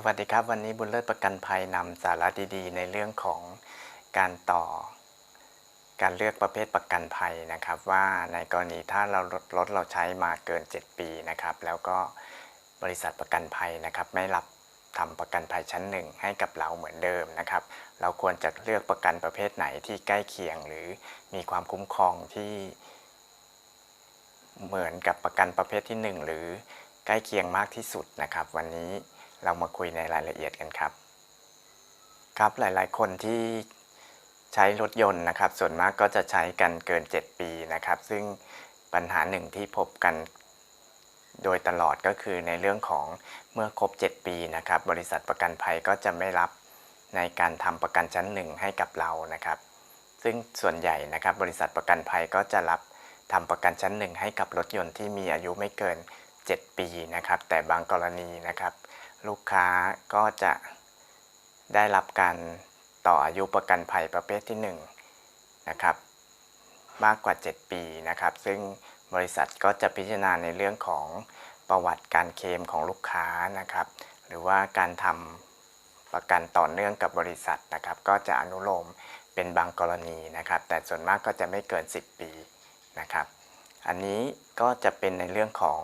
สวัสดีครับ วันนี้บุญเลิศประกันภัยนำสาระดีๆ ในเรื่องของการต่อ การเลือกประเภทประกันภัยนะครับ ว่าในกรณีถ้าเรารถรถเราใช้มาเกิน 7 ปีนะครับ แล้วก็บริษัทประกันภัยนะครับ ไม่รับทำประกันภัยชั้นหนึ่งให้กับเราเหมือนเดิมนะครับ เราควรจะเลือกประกันประเภทไหนที่ใกล้เคียง หรือมีความคุ้มครองที่ เหมือนกับประกันประเภทที่ 1 หรือใกล้เคียงมากที่สุดนะครับ วันนี้ เรามาคุยในรายละเอียดกันครับ ครับหลายๆ คนที่ใช้รถยนต์นะครับ ส่วนมากก็จะใช้กันเกิน 7 ปีนะครับ ซึ่งปัญหาหนึ่งที่พบกันโดยตลอดก็คือในเรื่องของเมื่อครบ 7 ปีนะครับ บริษัทประกันภัยก็จะไม่รับในการทำประกันชั้นหนึ่งให้กับเรานะครับ ซึ่งส่วนใหญ่นะครับ บริษัทประกันภัยก็จะรับทำประกันชั้นหนึ่งให้กับรถยนต์ที่มีอายุไม่เกิน 7 ปีนะครับ แต่บางกรณีนะครับ ลูกค้าก็จะได้รับการต่ออายุประกันภัยประเภทที่1นะครับมากกว่า 7 ปีนะครับ ซึ่งบริษัทก็จะพิจารณาในเรื่องของประวัติการเคลมของลูกค้านะครับ หรือว่าการทำประกันต่อเนื่องกับบริษัทนะครับ ก็จะอนุโลมเป็นบางกรณีนะครับ แต่ส่วนมากก็จะไม่เกิน 10 ปีนะครับ อันนี้ก็จะเป็นในเรื่องของ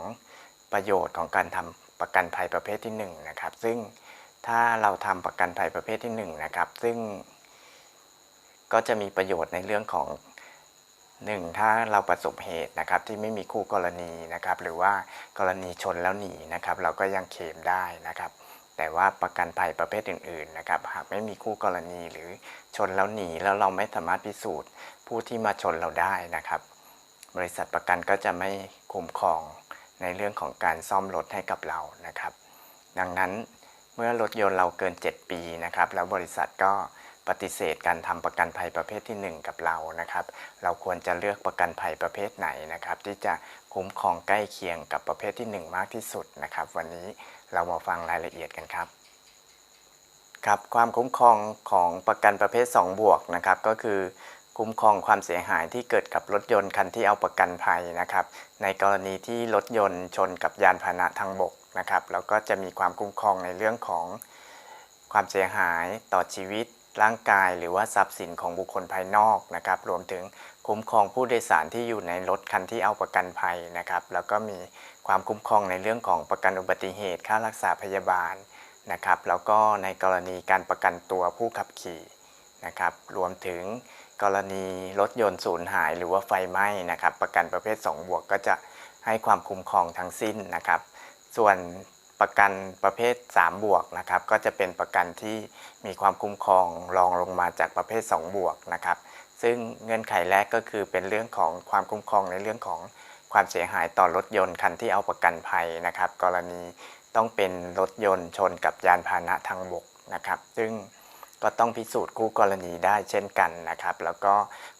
ประโยชน์ของการทำ ประกันภัยประเภทที่1นะครับซึ่งถ้าเราทำประกันภัยประเภทที่1นะครับซึ่งก็จะมีประโยชน์ในเรื่องของ 1 ถ้าเราประสบเหตุนะครับที่ไม่มีคู่กรณีนะครับหรือว่ากรณีชนแล้วหนีนะครับเราก็ยังเคลมได้นะครับ แต่ว่าประกันภัยประเภทอื่นๆนะครับหากไม่มีคู่กรณีหรือชนแล้วหนีแล้วเราไม่สามารถพิสูจน์ ผู้ที่มาชนเราได้นะครับ บริษัทประกันก็จะไม่คุ้มครอง ในเรื่องของการซ่อมรถให้กับเรานะครับ ดังนั้นเมื่อรถยนต์เราเกิน 7 ปีนะครับ แล้วบริษัทก็ปฏิเสธการทำประกันภัยประเภทที่ 1 กับเรานะครับ เราควรจะเลือกประกันภัยประเภทไหนนะครับ ที่จะคุ้มครองใกล้เคียงกับประเภทที่ 1 มากที่สุดนะครับ วันนี้เรามาฟังรายละเอียดกันครับครับความคุ้มครองของประกันประเภท 2 บวกนะครับ ก็คือ คุ้มครองความเสียหายที่เกิดกับรถยนต์คันที่เอาประกันภัยนะครับ ในกรณีที่รถยนต์ชนกับยานพาหนะทางบกนะครับแล้วก็จะมีความคุ้มครองในเรื่องของความเสียหายต่อชีวิตร่างกายหรือว่าทรัพย์สินของบุคคลภายนอกนะครับ รวมถึงคุ้มครองผู้โดยสารที่อยู่ในรถคันที่เอาประกันภัยนะครับ แล้วก็มีความคุ้มครองในเรื่องของประกันอุบัติเหตุค่ารักษาพยาบาลนะครับ แล้วก็ในกรณีการประกันตัวผู้ขับขี่นะครับ รวมถึง กรณีรถยนต์สูญหายหรือว่าไฟไหม้นะครับ ประกันประเภท 2 บวกก็จะให้ความคุ้มครองทั้งสิ้นนะครับ ส่วนประกันประเภท 3 บวกนะครับ ก็จะเป็นประกันที่มีความคุ้มครองรองลงมาจากประเภท 2 บวกนะครับ ซึ่งเงื่อนไขแรกก็คือเป็นเรื่องของความคุ้มครองในเรื่องของความเสียหายต่อรถยนต์คันที่เอาประกันภัยนะครับ กรณีต้องเป็นรถยนต์ชนกับยานพาหนะทางบกนะครับ ซึ่ง ก็ต้องพิสูจน์คู่กรณีได้เช่นกันนะครับ แล้วก็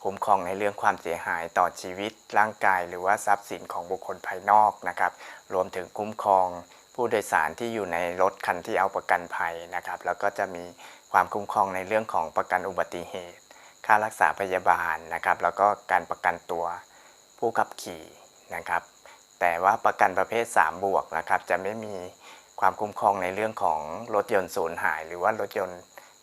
คุ้มครองในเรื่องความเสียหายต่อชีวิตร่างกาย หรือว่าทรัพย์สินของบุคคลภายนอกนะครับ รวมถึงคุ้มครองผู้โดยสารที่อยู่ในรถคันที่เอาประกันภัยนะครับ แล้วก็จะมีความคุ้มครองในเรื่องของประกันอุบัติเหตุ ค่ารักษาพยาบาลนะครับ แล้วก็การประกันตัวผู้ขับขี่นะครับ แต่ว่าประกันประเภท 3 บวกนะครับ จะไม่มีความคุ้มครองในเรื่องของรถยนต์สูญหาย หรือว่ารถยนต์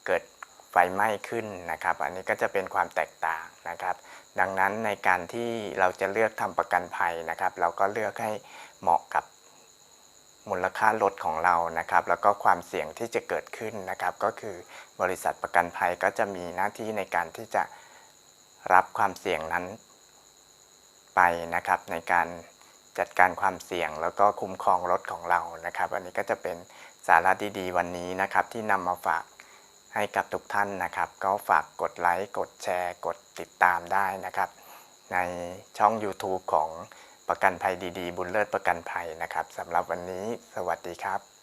เกิด ไฟไหม้ขึ้นนะครับ อันนี้ก็จะเป็นความแตกต่างนะครับ ดังนั้นในการที่เราจะเลือกทำประกันภัยนะครับ เราก็เลือกให้เหมาะกับมูลค่ารถของเรานะครับ แล้วก็ความเสี่ยงที่จะเกิดขึ้นนะครับ ก็คือบริษัทประกันภัยก็จะมีหน้าที่ในการที่จะรับความเสี่ยงนั้นไปนะครับ ในการจัดการความเสี่ยงแล้วก็คุ้มครองรถของเรานะครับ อันนี้ก็จะเป็นสาระดีๆ วันนี้นะครับที่นำมาฝาก ให้กับทุกท่านนะครับ ก็ฝากกดไลค์ กดแชร์ กดติดตามได้นะครับ ในช่อง YouTube ของประกันภัยดีๆ บุญเลิศประกันภัยนะครับสำหรับวันนี้สวัสดีครับ